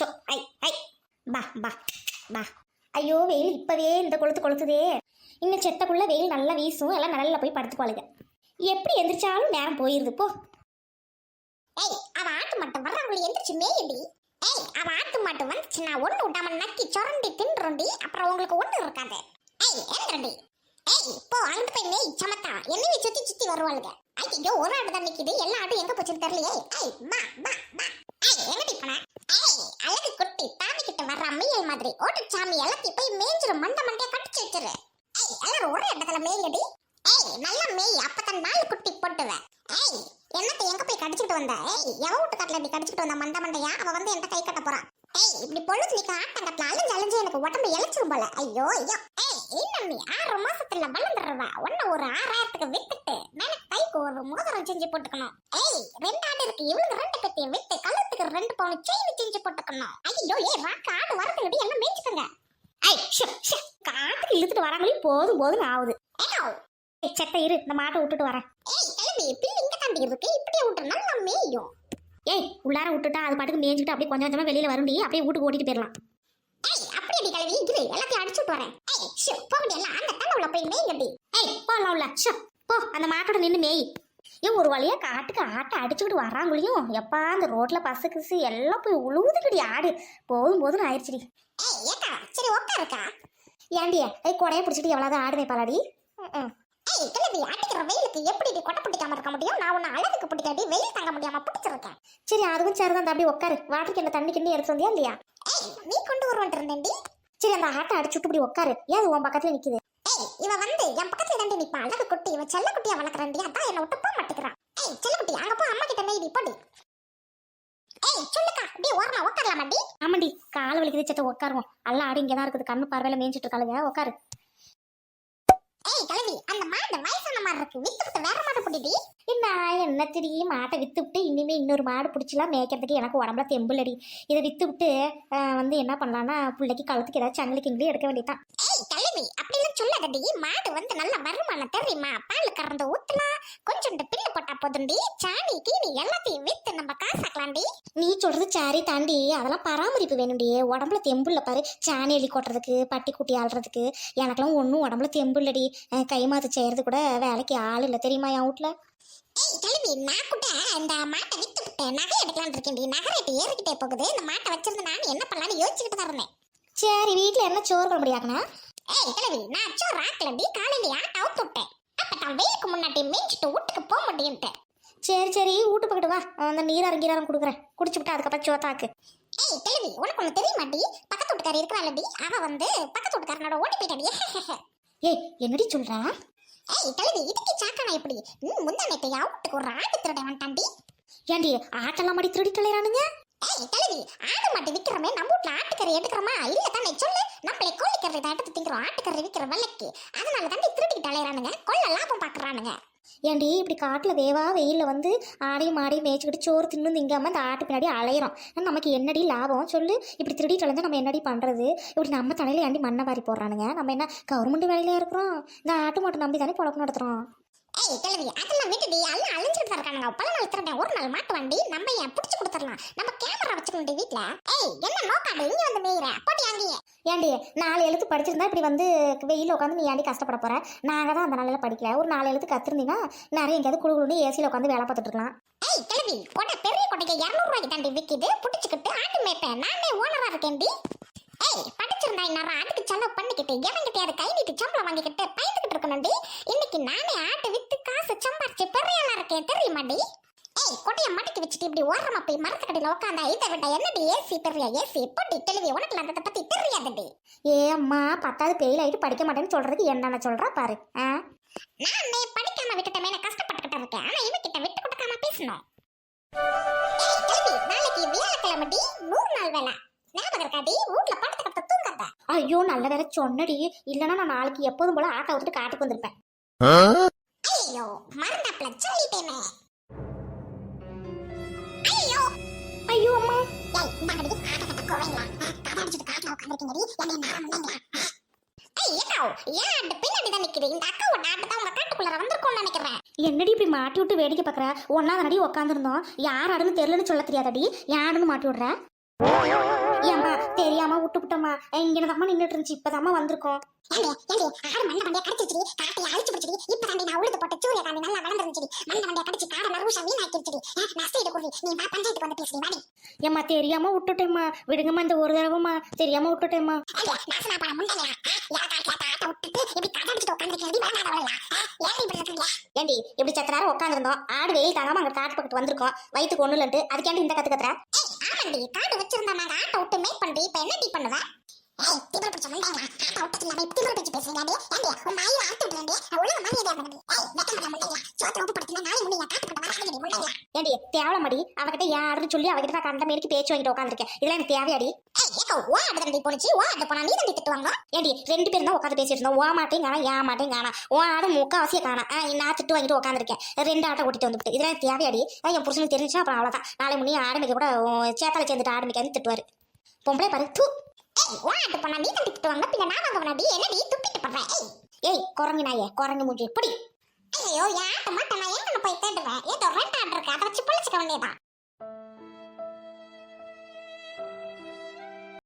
So I ஐ. பா பா பா. ஐயோ வெயில் இப்பவே இந்த கொளுத்து கொளுத்துதே. இன்னும் செத்தக்குள்ள வெயில் நல்லா வீசும். எல்லாம் நல்லா போய் படுத்துக்கோளுங்க எப்படி எந்திரிச்சாலும் நேரம் போயிருது போ. ஏய் அவ ஆட்டு மட்டும் வர்றவங்களை எந்திரிச்சு மேயடி ஏய் அவ ஆட்டு மட்டும் வந்துச்சு நான் ஒண்ணு விட்டாம நக்கி சொரண்டி தின்றுண்டி அப்புறம் உங்களுக்கு ஒண்ணு இருக்காது. ஏய் ஏந்திரண்டி ஏய் போ அங்கிட்டு போய் மேய் சமத்தா. என்னைய சுத்தி சுத்தி வருவாளுங்க ஐயோ ஒரு ஆடு தான் நிக்குது. எல்லா ஆடும் எங்க போச்சுன்னு தெரியலையே. ஏய் பா பா பா. ஏய் எங்கடி போன அழகு குட்டி தாமி கிட்ட வர்ற அம்மியல் மாதிரி ஓட்டு சாமி எல்லாத்தையும் போய் மேய்ஞ்சிரும் மண்ட மண்டைய கட்டிச்சு வச்சிரு. ஏய் எல்லாரும் ஒரு இடத்துல மேயடி. ஏய் நல்ல மேய் அப்பதான் நாலு குட்டி போட்டுவேன் ஏய் என்னத்தை எங்க போய் கடிச்சிட்டு வந்த? ஏய் எவ வீட்டு கட்டில இப்படி கடிச்சிட்டு வந்த மண்ட மண்டையா? அவ வந்து என்கிட்ட கை கட்ட போறான் ஏய் இப்படி பொழுது நீக்க ஆட்டம் கட்டல அலைஞ்சு அலைஞ்சு எனக்கு உடம்பு இழைச்சிரும் போல. ஐயோ ஐயோ. ஏய் இன்னும் நீ ஆறு மாசத்துல வளர்ந்துடுறவ. உன்ன ஒரு ஆறாயிரத்துக்கு வித்துட்டு மேல கைக்கு ஒரு மோதிரம் செஞ்சு போட்டுக்கணும். ஏய் ரெண்டு ஆடு இருக்கு இவளுக்கு ரெண்டு கட்டிய வித்து கழுத்து ரெண்டு போன செயின் செஞ்சு போட்டுக்கணும் ஐயோ ஏ வா ஆடு வரதுங்கடி எல்லாம் மேய்ச்சிக்கங்க? ஐய் ஷு ஷு காட்டுக்கு இழுத்துட்டு வராங்களே போதும் போதும் ஆகுது. ஏய் செத்த இரு இந்த மாட்டை விட்டுட்டு வரேன். ஏய் கிளம்பி இங்க தாண்டி இருக்கு இப்படியே விட்டு நம்ம மேயும். ஏய் உள்ளார விட்டுட்டா அது பாட்டுக்கு மேய்ஞ்சிட்டு அப்படியே கொஞ்சம் கொஞ்சமா வெளியில வரும்டி அப்படியே வீட்டுக்கு ஓட்டிட்டு போயிடலாம் ஏய் அப்படியே டி கிளவி? இரு எல்லாத்தையும் அடிச்சுட்டு வரேன். ஏய் ஷு போகடி எல்லாம் அந்த தலவுல போய் மேய்ங்கடி. ஏய் போலாம் உள்ள ஷு போ அந்த மாட்டோட நின்று மேய். ஏன் ஒரு வழியா காட்டுக்கு ஆட்டை அடிச்சுக்கிட்டு வராங்களையும் எப்பா அந்த ரோட்ல பஸ்ஸு கிசு எல்லாம் போய் உழுவுதுக்கடி ஆடு. போதும் போதும் ஆயிடுச்சுடி. ஏய் ஏக்கா சரி உட்காருக்கா ஏண்டியா ஏய் கொடையை பிடிச்சிட்டு எவ்வளவு ஆடு வைப்பாளாடி ஏய் கிளவி அடிக்கிற வெயிலுக்கு எப்படி கொட்டை பிடிக்காம இருக்க முடியும்? நான் உன்னை அழகுக்கு பிடிக்காடி வெயில் தாங்க முடியாம பிடிச்சிருக்கேன். சரி அதுவும் சரிதான் அப்படியே உட்காரு வாட்டர் கேன்ல தண்ணி கிண்ணி எடுத்து வந்தியா இல்லையா? ஏய் நீ கொண்டு வருவான் இருந்தேன்டி. சரி அந்த ஆட்டை அடிச்சு விட்டு இப்படி உட்காரு ஏன் அது உன் பக்கத்துல நிக்குது? ஏய் இவ வந்து என் பக்கத்துல தாண்டி நிப்பா அழகு குட்டி இவ செல்ல குட்டியா வளர்க்குறாண்டி அதான் என்ன விட்டு போக மாட்டேங்கிறான். ஏய் செல்ல குட்டி அங்க போ அம்மா கிட்ட நெய்டி போடி. ஏய் சொல்லுக்கா. அப்படியே ஓரமா உட்காரலாமாடி ஆமாடி கால் வலிக்குது சத்த உட்காருவோம் அல்ல ஆடு இங்கே தான் இருக்குது கண்ணு பார்வையில மேய்ஞ்சிட்டு இருக்காளுங்க உட்காரு ஏய் கிழவி அந்த மாடு வயசான மாடு இருக்கு. வித்து விட்டு வேற மாடு பிடிடி. என்ன என்ன தெரியும் மாட்டை வித்து விட்டு இனிமே இன்னொரு மாடு பிடிச்சலாம் மேய்க்கிறதுக்கு எனக்கு உடம்புல தெம்புலடி. இதை வித்து விட்டு வந்து என்ன பண்ணலாம்னா பிள்ளைக்கு கழுத்துக்கு ஏதாவது சங்கிலி கிங்கிலி எடுக்க வேண்டியதான் ஏய் கிழவி அப்படிலாம் சொல்லாதடி. மாடு வந்து நல்ல வருமானம் தெரியுமா பால் கறந்து ஊத்தலாம். கொஞ்சோண்டு பில்லு போட்டா போதுண்டி சாணி கீனி எல்லாத்தையும் வித்து நம்ம காசாக்கலாம்டி. நீ சொல்றது சாரி தாண்டி அதெல்லாம் பராமரிப்பு வேணும்டி. உடம்புல தெம்புல பாரு. சாணி எலி கொட்டுறதுக்கு பட்டி குட்டி ஆள்றதுக்கு. எனக்கெல்லாம் ஒன்றும் உடம்புல தெம்பு இல்லடி அஹ் கை மாத்து செய்யறது கூட வேலைக்கு ஆள் இல்லை. தெரியுமா என் வீட்ல? ஏய் கிளம்பி. நான் கூட இந்த மாட்டை வித்து விட்டு நகை எடுக்கலாம்னு இருக்கேன்டி நகை ரேட்டு ஏறிக்கிட்டே போகுது. இந்த மாட்டை வச்சிருந்து நான் என்ன பண்ணலாம்னு யோசிச்சுக்கிட்டு தான் இருந்தேன். சரி வீட்டில் என்ன சோறு குழம்பு ஆக்கணும். ஏய் கிளவி நான் சோறு ஆக்கலடி காலையில ஆட்டை அவுத்து விட்டேன். அப்ப நான் வெயிலுக்கு முன்னாடி மேய்ச்சிட்டு வீட்டுக்கு போக முடியும்ட்டு சரி சரி. வீட்டு பக்கத்து வா. அந்த நீராரம் கீராரம் கொடுக்குறேன். குடிச்சு விட்டு அதுக்கப்புறம் சோத்தாக்கு ஏய் கிளவி உனக்கு ஒன்று தெரிய மாட்டி பக்கத்து வீட்டுக்காரி இருக்கிறாளடி அவ வந்து பக்கத்து வீட்டுக்காரனோட ஓடி போயிட்டாடி ஏய் என்னடி சொல்ற ஏய் கிளவி இதுக்கு சாக்கானா எப்படி? ம் முந்தானத்தை வீட்டுக்கு ஒரு ஆட்டு திருட வந்துட்டாண்டி ஏண்டி ஆட்டெல்லாம் மாடி திருடி தொலைறானுங்க ஏய் தலைவி ஆடு மாட்டு விக்கிறமே நம்ம வீட்டில் ஆட்டுக்கறி எடுக்கிறோமா? இல்லை தானே சொல்லு. நம்மளே கோழிக்கறி தான் எடுத்து திங்கிறோம் ஆட்டுக்கறி விற்கிற விலைக்கு. அதனால தாண்டி திருடிக்கிட்டு அலையிறானுங்க கொள்ள லாபம் பாக்குறானுங்க. ஏன்டி இப்படி காட்டில் வேவா வெயிலில் வந்து ஆடையும் மாடையும் மேய்ச்சிக்கிட்டு சோறு தின்னு திங்காமல் அந்த ஆட்டு பின்னாடி அலையிறோம். நமக்கு என்னடி லாபம்? சொல்லு. இப்படி திருடி கலந்து நம்ம என்னடி பண்ணுறது இப்படி நம்ம தலையில ஏண்டி மண்ணை வாரி போடுறானுங்க? நம்ம என்ன கவர்மெண்ட் வேலையில இருக்கிறோம்? இந்த ஆட்டு மட்டும் நம்பி தானே புழப்பு நடத்துகிறோம் ஏய் கிழவி அதெல்லாம் விட்டுடி. எல்லாம் அழிஞ்சிட்டு இருக்கானுங்க பல நாள் திருடன் ஒரு நாள் மாட்டு வண்டி நம்ம ஏன் பிடிச்சு கொடுத்துடலாம்? நம்ம கேமரா வச்சுக்கணும் வீட்ல. ஏய் என்ன நோக்காடு இங்க வந்து மேயிற. போட்டி அங்கேயே. ஏண்டி நாலு எழுத்து படிச்சிருந்தா இப்படி வந்து வெயில உட்காந்து நீ ஏண்டி கஷ்டப்பட போற? நாங்க தான் அந்த நாளில் படிக்கல. ஒரு நாலு எழுத்து கத்துருந்தீங்கன்னா நிறைய எங்கேயாவது குழு குழு ஏசியில் உட்காந்து வேலை பார்த்துட்டு இருக்கலாம். ஏய் கிழவி கொட்டை பெரிய கொட்டைக்கு இரநூறுவாய்க்கு தாண்டி விற்கிது பிடிச்சிக்கிட்டு ஆட்டு மேய்ப்பேன். நானே ஓனரா இருக்கேன்டி. ஏய் படிச்சிருந்தா இந்நேரம் அதுக்கு செலவு பண்ணிக்கிட்டு எவங்கிட்டயாவது கை நீட்டி சம்பளம் வாங்கிக்கிட்டு பயந்துகிட்டு இருக்கணும்டி. இன்னைக்கு நானே இருக்கேன் தெரியுமாடி? ஏய் கொட்டைய மடக்கி வச்சுட்டு இப்படி ஓரமா போய் மரத்துக்கடியில உட்காந்தா இதை விட என்னடி ஏசி பெரிய ஏசி போட்டி தெளிவி உனக்கு அதை பத்தி தெரியாதுடி. ஏ அம்மா பத்தாவது பெயில் ஆயிட்டு படிக்க மாட்டேன்னு சொல்றதுக்கு என்னென்ன சொல்றா பாரு ஆ? நானே படிக்காம விட்டுட்டமே நான் கஷ்டப்பட்டுக்கிட்டு இருக்கேன். ஆனா இவகிட்ட விட்டு கொடுக்காம பேசணும். ஏய் கிளவி நாளைக்கு வியாழக்கிழமைடி நூறு நாள் வேலை. ஞாபகம் இருக்காடி வீட்ல படுத்துக்கிட்டு தூங்காத ஐயோ நல்ல வேலை சொன்னடி. இல்லனா நான் நாளைக்கு எப்போதும் போல ஆட்டை விட்டுட்டு காட்டுக்கு வந்திருப்பேன். ஐயோ மறந்தாப்ல சொல்லிட்டேனே. ஐயோ. ஐயோ அம்மா. ஏய் இந்தாங்கடி ஆட்டை கட்ட கோவைங்களா? கதை அடிச்சிட்டு காட்டுல உட்காந்துருக்கீங்கடி என்னை நேரம் இல்லைங்களா ஏய் ஏக்கா ஏன் ஆட்டு பின்னாடி தான் நிக்குது? இந்த அக்காவோட ஆட்டு தான் உங்க காட்டுக்குள்ளார வந்திருக்கும்னு நினைக்கிறேன். என்னடி இப்படி மாட்டி விட்டு வேடிக்கை பார்க்கற ஒன்னா தானடி உட்காந்துருந்தோம் யார் ஆடுன்னு தெரியலன்னு சொல்ல தெரியாதடி. யாருன்னு மாட்டி விடுற? விட்டுவிட்டோம்மா இங்கே அம்மா நின்றுட்டு இருந்துச்சு. இப்போதாம்மா வந்திருக்கோம். ஆடு மண்ண மண்டைய கடிச்சிருச்சுடி? காட்டையை அழிச்சு பிடிச்சிடி இப்ப தாண்டி நான் உழுது போட்ட சூரிய காந்தி நல்லா வளர்ந்துருச்சுடி மண்ண மண்டைய கடிச்சு காடை நறுஷா வீணாக்கிருச்சுடி நஷ்டம் குருவி நீ வா பஞ்சாயத்துக்கு வந்து பேசுடி வாடி ஏம்மா தெரியாம விட்டுட்டேம்மா. விடுங்கம்மா இந்த ஒரு தடவைம்மா. தெரியாம விட்டுட்டேம்மா. ஏண்டி இப்படி கதை அடிச்சுட்டு உட்காந்துருக்கேன் வேணாதவளையா ஏன் இப்படி இருக்கீங்க ஏண்டி இப்படி சத்த நேரம் உட்காந்துருந்தோம் ஆடு வெயில் தாங்காம அங்கே காட்டு பக்கத்து வந்திருக்கோம். வயிற்றுக்கு ஒன்றும் இல்லைன்ட்டு. அதுக்கேண்டி இந்த கற்று கத்துற ஆமாண்டி காடு வச்சிருந்தா நாங்க ஆட்டை விட்டு மேக் பண்றி இப்ப என்ன டீ பண்ணுவ? ஏய் திமிரு பிடிச்ச முண்டங்களா ஆட்டை விட்டு இல்லாம இப்ப திமிரு பிடிச்சு பேசுறீங்க ஏண்டி உன் மாயில ஆட்டு விடுறேன் ஒழுங்கு மரியாதை இருந்தது ஏய் வெக்க மாட்டா முண்டங்களா சோத்து உப்பு படுத்தினா நாய் முன்னியா காட்டு பட்ட வராதடி முண்டங்களா ஏண்டி தேவலமாடி அவகிட்ட யாருன்னு சொல்லி அவகிட்ட நான் கண்ட மாரிக்கு பேச்சு வாங்கிட்டு உட்காந்துருக்கேன் இதெல்லாம் எனக்கு தேவையாடி ஏய் ஏக்கா ஓ ஆடு தண்டி போனுச்சு ஓ ஆடு போனா நீ தண்டி திட்டுவாங்க ஏண்டி ரெண்டு பேரும் தான் உட்காந்து பேசிட்டு இருந்தோம் ஓ மாட்டையும் காணா ஏன் மாட்டையும் காணா உன் ஆடு முக்காவாசியை காணா நான் திட்டு வாங்கிட்டு உட்காந்துருக்கேன் ரெண்டு ஆட்டை கூட்டிட்டு வந்துட்டு இதெல்லாம் தேவையாடி என் புருஷனுக்கு தெரிஞ்சுன்னா அப்புறம் அவ்வளோதான் நாளை முன்னே ஆடு மேய்க்க கூட சேத்தால சேர்ந்துட்டு ஆடு மேய்க்காந்து திட்டுவாரு. பொம்பளை பாரு தூ. ஏய் ஆடு போனா நீ தண்டி திட்டுவாங்க பின்ன நான் வாங்க முன்னாடி என்னடி துப்பிட்டு பண்றேன் ஏய். ஏய் குரங்கு நாயே குரங்கு மூஞ்சி எப்படி ஐயோ என் ஆட்டு மட்டும் நான் எங்க போய் தேடுவேன். ஏதோ ரெண்டு ஆடு இருக்கு. அதை வச்சு பொழிச்சுக்க வேண்டியதான்